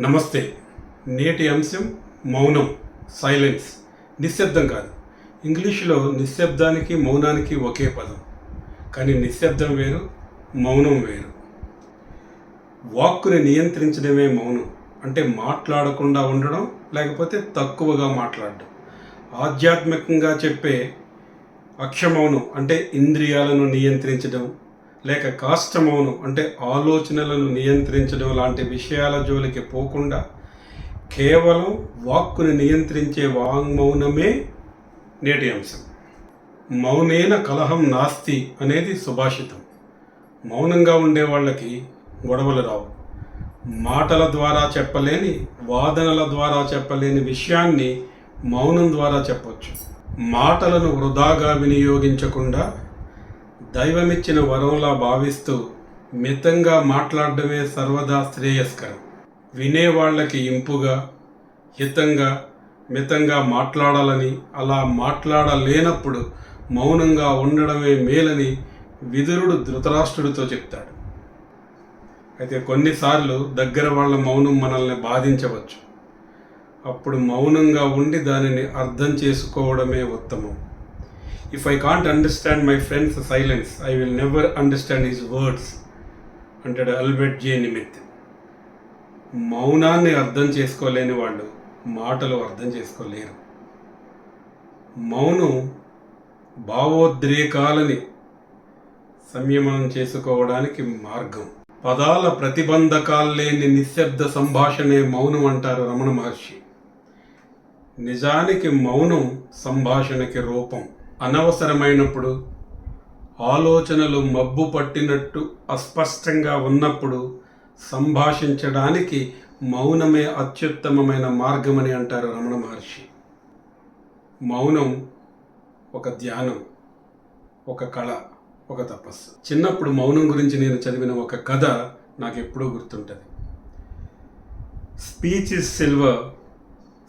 నమస్తే. నేటి అంశం మౌనం సైలెన్స్ నిశ్శబ్దం కాదు. ఇంగ్లీషులో నిశ్శబ్దానికి మౌనానికి ఒకే పదం. కానీ నిశ్శబ్దం వేరు మౌనం వేరు. వాక్కుని నియంత్రించడమే మౌనం. అంటే మాట్లాడకుండా ఉండడం లేకపోతే తక్కువగా మాట్లాడడం. ఆధ్యాత్మికంగా చెప్పే అక్షమౌనం అంటే ఇంద్రియాలను నియంత్రించడం లేక కాష్టమౌనం అంటే ఆలోచనలను నియంత్రించడం లాంటి విషయాల జోలికి పోకుండా కేవలం వాక్కుని నియంత్రించే వాంగ్మౌనమే నేటి అంశం. మౌనేన కలహం నాస్తి అనేది సుభాషితం. మౌనంగా ఉండే వాళ్ళకి గొడవలు రావు. మాటల ద్వారా చెప్పలేని వాదనల ద్వారా చెప్పలేని విషయాన్ని మౌనం ద్వారా చెప్పొచ్చు. మాటలను వృధాగా వినియోగించకుండా దైవమిచ్చిన వరంలా భావిస్తూ మితంగా మాట్లాడడమే సర్వదా శ్రేయస్కరం. వినేవాళ్ళకి ఇంపుగా హితంగా మితంగా మాట్లాడాలని అలా మాట్లాడలేనప్పుడు మౌనంగా ఉండడమే మేలని విదురుడు ధృతరాష్ట్రుడితో చెప్తాడు. అయితే కొన్నిసార్లు దగ్గర వాళ్ళ మౌనం మనల్ని బాధించవచ్చు. అప్పుడు మౌనంగా ఉండి దానిని అర్థం చేసుకోవడమే ఉత్తమం. If I can't understand my friend's silence I will never understand his words అంటాడు అల్బర్ట్ జే నిమిత్. మౌనాన్ని అర్థం చేసుకోలేని వాళ్ళు మాటలు అర్థం చేసుకోలేరు. మౌనం భావోద్రేకాలని సంయమనం చేసుకోవడానికి మార్గం. పదాల ప్రతిబంధకాలు లేని నిశ్శబ్ద సంభాషణే మౌనం అంటారు రమణ మహర్షి. నిజానికి మౌనం సంభాషణకి రూపం. అనవసరమైనప్పుడు ఆలోచనలు మబ్బు పట్టినట్టు అస్పష్టంగా ఉన్నప్పుడు సంభాషించడానికి మౌనమే అత్యుత్తమమైన మార్గమని అంటారు రమణ మహర్షి. మౌనం ఒక ధ్యానం ఒక కళ ఒక తపస్సు. చిన్నప్పుడు మౌనం గురించి నేను చదివిన ఒక కథ నాకు ఎప్పుడూ గుర్తుంటుంది. Speech is silver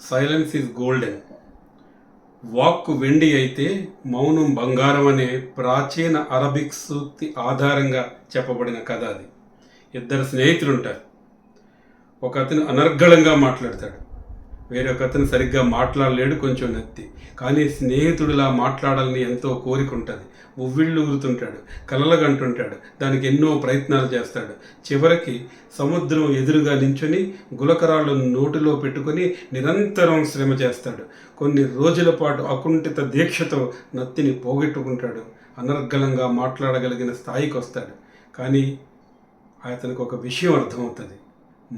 silence is golden వాక్కు వెండి అయితే మౌనం బంగారం అనే ప్రాచీన అరబిక్ సూక్తి ఆధారంగా చెప్పబడిన కథ అది. ఇద్దరు స్నేహితులు ఉంటారు ఒక అతను అనర్గళంగా మాట్లాడతాడు. వేరొక అతను సరిగ్గా మాట్లాడలేడు కొంచెం నత్తి. కానీ స్నేహితుడిలా మాట్లాడాలని ఎంతో కోరిక ఉంటుంది. ఉవ్విళ్ళు ఊరుతుంటాడు కలలగంటుంటాడు దానికి ఎన్నో ప్రయత్నాలు చేస్తాడు. చివరికి సముద్రం ఎదురుగా నించుని గులకరాళ్ళు నోటిలో పెట్టుకొని నిరంతరం శ్రమ చేస్తాడు. కొన్ని రోజుల పాటు అకుంఠిత దీక్షతో నత్తిని పోగొట్టుకుంటాడు. అనర్గళంగా మాట్లాడగలిగిన స్థాయికి వస్తాడు. కానీ అతనికి ఒక విషయం అర్థమవుతుంది.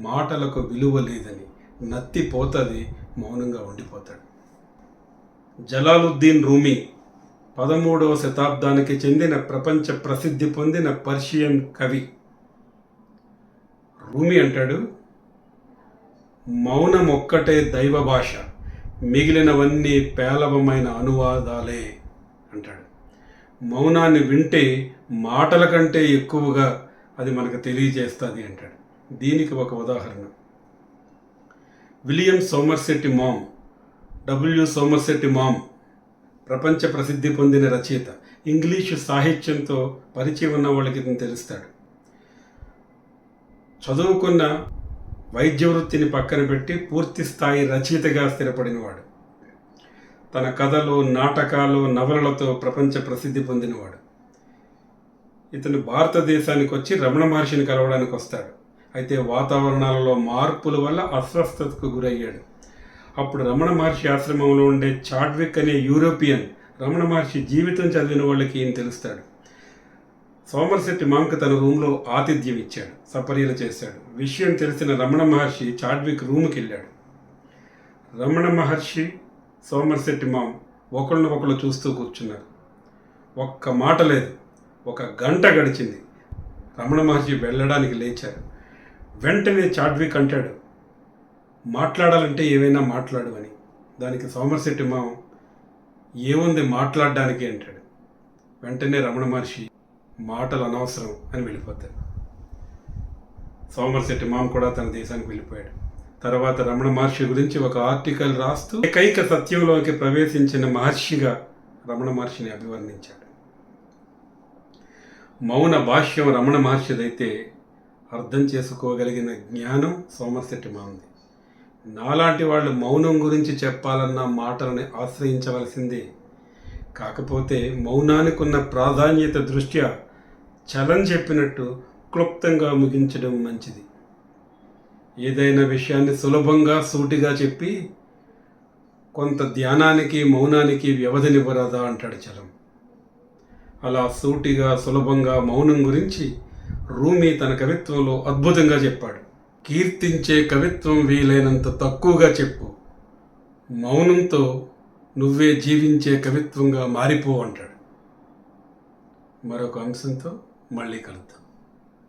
మాటలకు విలువ లేదని. నత్తి పోతుంది మౌనంగా ఉండిపోతాడు. జలాలుద్దీన్ రూమీ పదమూడవ శతాబ్దానికి చెందిన ప్రపంచ ప్రసిద్ధి పొందిన పర్షియన్ కవి. రూమి అంటాడు మౌనం ఒక్కటే దైవ భాష మిగిలినవన్నీ పేలవమైన అనువాదాలే అంటాడు. మౌనాన్ని వింటే మాటల కంటే ఎక్కువగా అది మనకు తెలియజేస్తుంది అంటాడు. దీనికి ఒక ఉదాహరణ. William Somerset Maugham W Somerset Maugham ప్రపంచ ప్రసిద్ధి పొందిన రచయిత. ఇంగ్లీషు సాహిత్యంతో పరిచయం ఉన్న వాళ్ళకి ఇతను తెలుస్తాడు. చదువుకున్న వైద్య వృత్తిని పక్కన పెట్టి పూర్తి స్థాయి రచయితగా స్థిరపడినవాడు. తన కథలు నాటకాలు నవలలతో ప్రపంచ ప్రసిద్ధి పొందినవాడు. ఇతను భారతదేశానికి వచ్చి రమణ మహర్షిని కలవడానికి వస్తాడు. అయితే వాతావరణాలలో మార్పుల వల్ల అస్వస్థతకు గురయ్యాడు. అప్పుడు రమణ మహర్షి ఆశ్రమంలో ఉండే చాడ్విక్ అనే యూరోపియన్ రమణ మహర్షి జీవితం చదివిన వాళ్ళకి ఈయన తెలుస్తాడు. సోమర్శెట్టి మాంక తన రూమ్లో ఆతిథ్యం ఇచ్చాడు. సపర్యలు చేశాడు. విషయం తెలిసిన రమణ మహర్షి చాడ్విక్ రూమ్కి వెళ్ళాడు రమణ మహర్షి సోమర్శెట్టి మామ్ ఒకళ్ళని ఒకళ్ళు చూస్తూ కూర్చున్నారు. ఒక్క మాట లేదు. ఒక గంట గడిచింది. రమణ మహర్షి వెళ్ళడానికి లేచారు. వెంటనే చాడ్విక్ అంటాడు మాట్లాడాలంటే ఏవైనా మాట్లాడు అని. దానికి సోమర్శెట్టి మామ ఏముంది మాట్లాడడానికి అంటాడు. వెంటనే రమణ మహర్షి మాటలు అనవసరం అని వెళ్ళిపోతాడు. సోమర్శెట్టి మామ కూడా తన దేశానికి వెళ్ళిపోయాడు. తర్వాత రమణ మహర్షి గురించి ఒక ఆర్టికల్ రాస్తూ ఏకైక సత్యంలోకి ప్రవేశించిన మహర్షిగా రమణ మహర్షిని అభివర్ణించాడు. మౌన భాష్యం రమణ మహర్షిదైతే అర్థం చేసుకోగలిగిన జ్ఞానం సోమర్శెట్టి మాంది నాలాంటి వాళ్ళు మౌనం గురించి చెప్పాలన్న మాటలని ఆశ్రయించవలసింది. కాకపోతే మౌనానికి ఉన్న ప్రాధాన్యత దృష్ట్యా చలం చెప్పినట్టు క్లుప్తంగా ముగించడం మంచిది. ఏదైనా విషయాన్ని సులభంగా సూటిగా చెప్పి కొంత ధ్యానానికి మౌనానికి వ్యవధినివ్వరాదా అంటాడు చలం. అలా సూటిగా సులభంగా మౌనం గురించి రూమి తన కవిత్వంలో అద్భుతంగా చెప్పాడు. కీర్తించే కవిత్వం వీలైనంత తక్కువగా చెప్పు. మౌనంతో నువ్వే జీవించే కవిత్వంగా మారిపో అంటాడు. మరొక అంశంతో మళ్ళీ కలుద్దాం.